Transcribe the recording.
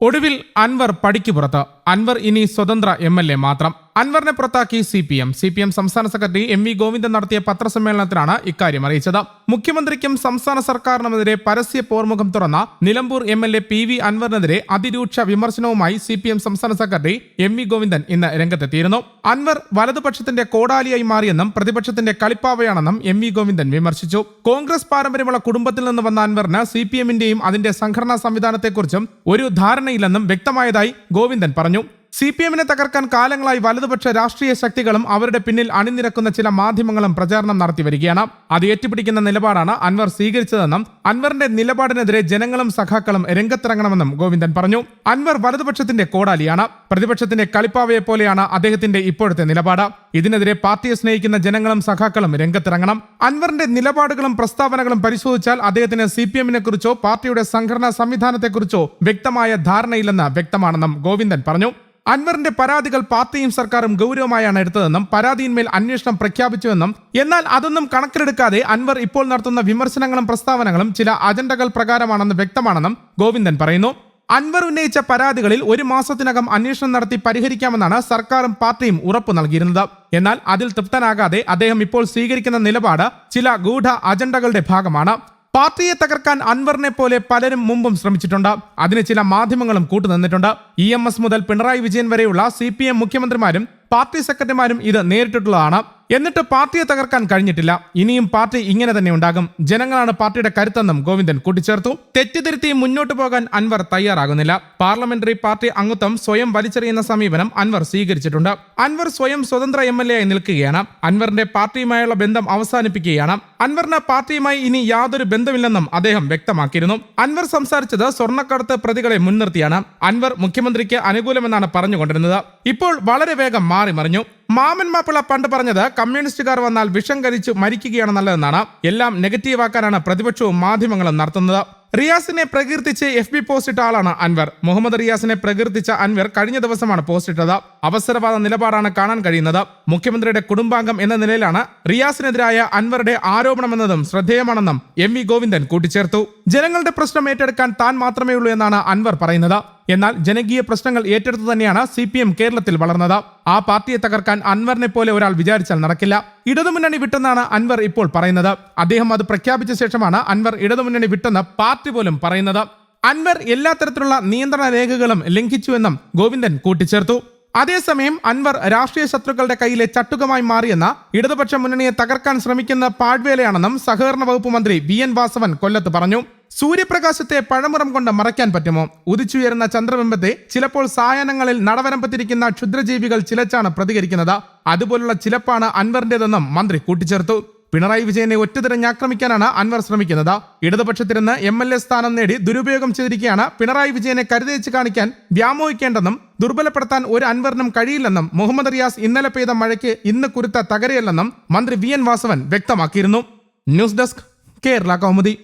ഒടുവിൽ അൻവർ പടിക്ക് പുറത്ത്. അൻവർ ഇനി സ്വതന്ത്ര എം എൽ എ മാത്രം. അൻവറിനെ പുറത്താക്കി C P M. C P M സംസ്ഥാന സെക്രട്ടറി എം വി ഗോവിന്ദൻ നടത്തിയ പത്രസമ്മേളനത്തിലാണ് ഇക്കാര്യം അറിയിച്ചത്. മുഖ്യമന്ത്രിക്കും സംസ്ഥാന സർക്കാരിനുമെതിരെ പരസ്യ പോർമുഖം തുറന്ന Nilambur M L A P V അൻവറിനെതിരെ അതിരൂക്ഷ വിമർശനവുമായി സി പി എം സംസ്ഥാന സെക്രട്ടറി എം വി ഗോവിന്ദൻ ഇന്ന് രംഗത്തെത്തിയിരുന്നു. അൻവർ വലതുപക്ഷത്തിന്റെ കോടാലിയായി മാറിയെന്നും പ്രതിപക്ഷത്തിന്റെ കളിപ്പാവയാണെന്നും എം വി ഗോവിന്ദൻ വിമർശിച്ചു. കോൺഗ്രസ് പാരമ്പര്യമുള്ള കുടുംബത്തിൽ നിന്ന് വന്ന അൻവറിന് സി പി എമ്മിന്റെയും അതിന്റെ സംഘടനാ സംവിധാനത്തെക്കുറിച്ചും ഒരു ധാരണയില്ലെന്നും വ്യക്തമായതായി ഗോവിന്ദൻ പറഞ്ഞു. സി പി എമ്മിനെ തകർക്കാൻ കാലങ്ങളായി വലതുപക്ഷ രാഷ്ട്രീയ ശക്തികളും അവരുടെ പിന്നിൽ അണിനിരക്കുന്ന ചില മാധ്യമങ്ങളും പ്രചാരണം നടത്തി വരികയാണ്. അത് ഏറ്റുപിടിക്കുന്ന നിലപാടാണ് അൻവർ സ്വീകരിച്ചതെന്നും അൻവറിന്റെ നിലപാടിനെതിരെ ജനങ്ങളും സഖാക്കളും രംഗത്തിറങ്ങണമെന്നും ഗോവിന്ദൻ പറഞ്ഞു. അൻവർ വലതുപക്ഷത്തിന്റെ കോടാലിയാണ്. പ്രതിപക്ഷത്തിന്റെ കളിപ്പാവയെ പോലെയാണ് അദ്ദേഹത്തിന്റെ ഇപ്പോഴത്തെ നിലപാട്. ഇതിനെതിരെ പാർട്ടിയെ സ്നേഹിക്കുന്ന ജനങ്ങളും സഖാക്കളും രംഗത്തിറങ്ങണം. അൻവറിന്റെ നിലപാടുകളും പ്രസ്താവനകളും പരിശോധിച്ചാൽ അദ്ദേഹത്തിന് സി പി എമ്മിനെ കുറിച്ചോ പാർട്ടിയുടെ സംഘടനാ സംവിധാനത്തെക്കുറിച്ചോ വ്യക്തമായ ധാരണയില്ലെന്ന് വ്യക്തമാണെന്നും ഗോവിന്ദൻ പറഞ്ഞു. അൻവറിന്റെ പരാതികൾ പാർട്ടിയും സർക്കാരും ഗൗരവമായാണ് എടുത്തതെന്നും പരാതിയിന്മേൽ അന്വേഷണം പ്രഖ്യാപിച്ചുവെന്നും എന്നാൽ അതൊന്നും കണക്കിലെടുക്കാതെ അൻവർ ഇപ്പോൾ നടത്തുന്ന വിമർശനങ്ങളും പ്രസ്താവനകളും ചില അജണ്ടകൾ പ്രകാരമാണെന്ന് വ്യക്തമാണെന്നും ഗോവിന്ദൻ പറയുന്നു. അൻവർ ഉന്നയിച്ച പരാതികളിൽ ഒരു മാസത്തിനകം അന്വേഷണം നടത്തി പരിഹരിക്കാമെന്നാണ് സർക്കാരും പാർട്ടിയും ഉറപ്പു നൽകിയിരുന്നത്. എന്നാൽ അതിൽ തൃപ്തനാകാതെ അദ്ദേഹം ഇപ്പോൾ സ്വീകരിക്കുന്ന നിലപാട് ചില ഗൂഢ അജണ്ടകളുടെ ഭാഗമാണ്. പാർട്ടിയെ തകർക്കാൻ അൻവറിനെ പോലെ പലരും മുമ്പും ശ്രമിച്ചിട്ടുണ്ട്. അതിന് ചില മാധ്യമങ്ങളും കൂട്ടുനിന്നിട്ടുണ്ട്. ഇ എം എസ് മുതൽ പിണറായി വിജയൻ വരെയുള്ള സി പി എം മുഖ്യമന്ത്രിമാരും പാർട്ടി സെക്രട്ടറിമാരും ഇത് നേരിട്ടിട്ടുള്ളതാണ്. എന്നിട്ട് പാർട്ടിയെ തകർക്കാൻ കഴിഞ്ഞിട്ടില്ല. ഇനിയും പാർട്ടി ഇങ്ങനെ തന്നെ ഉണ്ടാകും. ജനങ്ങളാണ് പാർട്ടിയുടെ കരുത്തെന്നും ഗോവിന്ദൻ കൂട്ടിച്ചേർത്തു. തെറ്റിദ്ധരുത്തി മുന്നോട്ട് പോകാൻ അൻവർ തയ്യാറാകുന്നില്ല. പാർലമെന്ററി പാർട്ടി അംഗത്വം സ്വയം വലിച്ചെറിയുന്ന സമീപനം അൻവർ സ്വീകരിച്ചിട്ടുണ്ട്. അൻവർ സ്വയം സ്വതന്ത്ര എം എൽ എ ആയി നിൽക്കുകയാണ്. അൻവറിന്റെ പാർട്ടിയുമായുള്ള ബന്ധം അവസാനിപ്പിക്കുകയാണ്. അൻവറിന് പാർട്ടിയുമായി ഇനി യാതൊരു ബന്ധമില്ലെന്നും അദ്ദേഹം വ്യക്തമാക്കിയിരുന്നു. അൻവർ സംസാരിച്ചത് സ്വർണക്കടത്ത് പ്രതികളെ മുൻനിർത്തിയാണ്. അൻവർ മുഖ്യമന്ത്രിക്ക് അനുകൂലമെന്നാണ് പറഞ്ഞുകൊണ്ടിരുന്നത്. ഇപ്പോൾ വളരെ വേഗം മാറി മറിഞ്ഞു മാമൻ മാപ്പിള പണ്ട് പറഞ്ഞത് കമ്മ്യൂണിസ്റ്റുകാർ വന്നാൽ വിഷം കരിച്ച് മരിക്കുകയാണ് നല്ലതെന്നാണ്. എല്ലാം നെഗറ്റീവാക്കാനാണ് പ്രതിപക്ഷവും മാധ്യമങ്ങളും നടത്തുന്നത്. റിയാസിനെ പ്രകീർത്തിച്ച് എഫ് ബി പോസ്റ്റ് ഇട്ട ആളാണ് അൻവർ. മുഹമ്മദ് റിയാസിനെ പ്രകീർത്തിച്ച അൻവർ കഴിഞ്ഞ ദിവസമാണ് പോസ്റ്റ് ഇട്ടത് അവസരവാദ നിലപാടാണ് കാണാൻ കഴിയുന്നത്. മുഖ്യമന്ത്രിയുടെ കുടുംബാംഗം എന്ന നിലയിലാണ് റിയാസിനെതിരായ അൻവറുടെ ആരോപണമെന്നതും ശ്രദ്ധേയമാണെന്നും എം വി ഗോവിന്ദൻ കൂട്ടിച്ചേർത്തു. ജനങ്ങളുടെ പ്രശ്നം ഏറ്റെടുക്കാൻ താൻ മാത്രമേ ഉള്ളൂ എന്നാണ് അൻവർ പറയുന്നത്. എന്നാൽ ജനകീയ പ്രശ്നങ്ങൾ ഏറ്റെടുത്തു തന്നെയാണ് സി പി എം കേരളത്തിൽ വളർന്നത്. ആ പാർട്ടിയെ തകർക്കാൻ അൻവറിനെ പോലെ ഒരാൾ വിചാരിച്ചാൽ നടക്കില്ല. ഇടതുമുന്നണി വിട്ടെന്നാണ് അൻവർ ഇപ്പോൾ പറയുന്നത്. അദ്ദേഹം അത് പ്രഖ്യാപിച്ച ശേഷമാണ് അൻവർ ഇടതുമുന്നണി വിട്ടെന്ന് പാർട്ടി പോലും പറയുന്നത്. അൻവർ എല്ലാ തരത്തിലുള്ള നിയന്ത്രണ രേഖകളും ലംഘിച്ചുവെന്നും ഗോവിന്ദൻ കൂട്ടിച്ചേർത്തു. അതേസമയം അൻവർ രാഷ്ട്രീയ ശത്രുക്കളുടെ കയ്യിലെ ചട്ടുകമായി മാറിയെന്ന ഇടതുപക്ഷ മുന്നണിയെ തകർക്കാൻ ശ്രമിക്കുന്ന പാഴ്വേലയാണെന്നും സഹകരണ വകുപ്പ് മന്ത്രി വി എൻ വാസവൻ കൊല്ലത്ത് പറഞ്ഞു. സൂര്യപ്രകാശത്തെ പഴമുറം കൊണ്ട് മറയ്ക്കാൻ പറ്റുമോ? ഉദിച്ചുയരുന്ന ചന്ദ്രബിംബത്തെ ചിലപ്പോൾ സായനങ്ങളിൽ നടവരമ്പത്തിരിക്കുന്ന ക്ഷുദ്രജീവികൾ ചിലച്ചാണ് പ്രതികരിക്കുന്നത്. അതുപോലുള്ള ചിലപ്പാണ് അൻവറിന്റേതെന്നും മന്ത്രി കൂട്ടിച്ചേർത്തു. പിണറായി വിജയനെ ഒറ്റതിരഞ്ഞാക്രമിക്കാനാണ് അൻവർ ശ്രമിക്കുന്നത്. ഇടതുപക്ഷത്തിരുന്ന് എം എൽ എ സ്ഥാനം നേടി ദുരുപയോഗം ചെയ്തിരിക്കുകയാണ് പിണറായി വിജയനെ കരുതേച്ച് കാണിക്കാൻ വ്യാമോഹിക്കേണ്ടെന്നും ദുർബലപ്പെടുത്താൻ ഒരു അൻവറിനും കഴിയില്ലെന്നും മുഹമ്മദ് റിയാസ് ഇന്നലെ പെയ്ത മഴയ്ക്ക് ഇന്ന് കുരുത്ത തകരയല്ലെന്നും മന്ത്രി വി എൻ വാസവൻ വ്യക്തമാക്കിയിരുന്നു. News desk Kerala Kaumudi.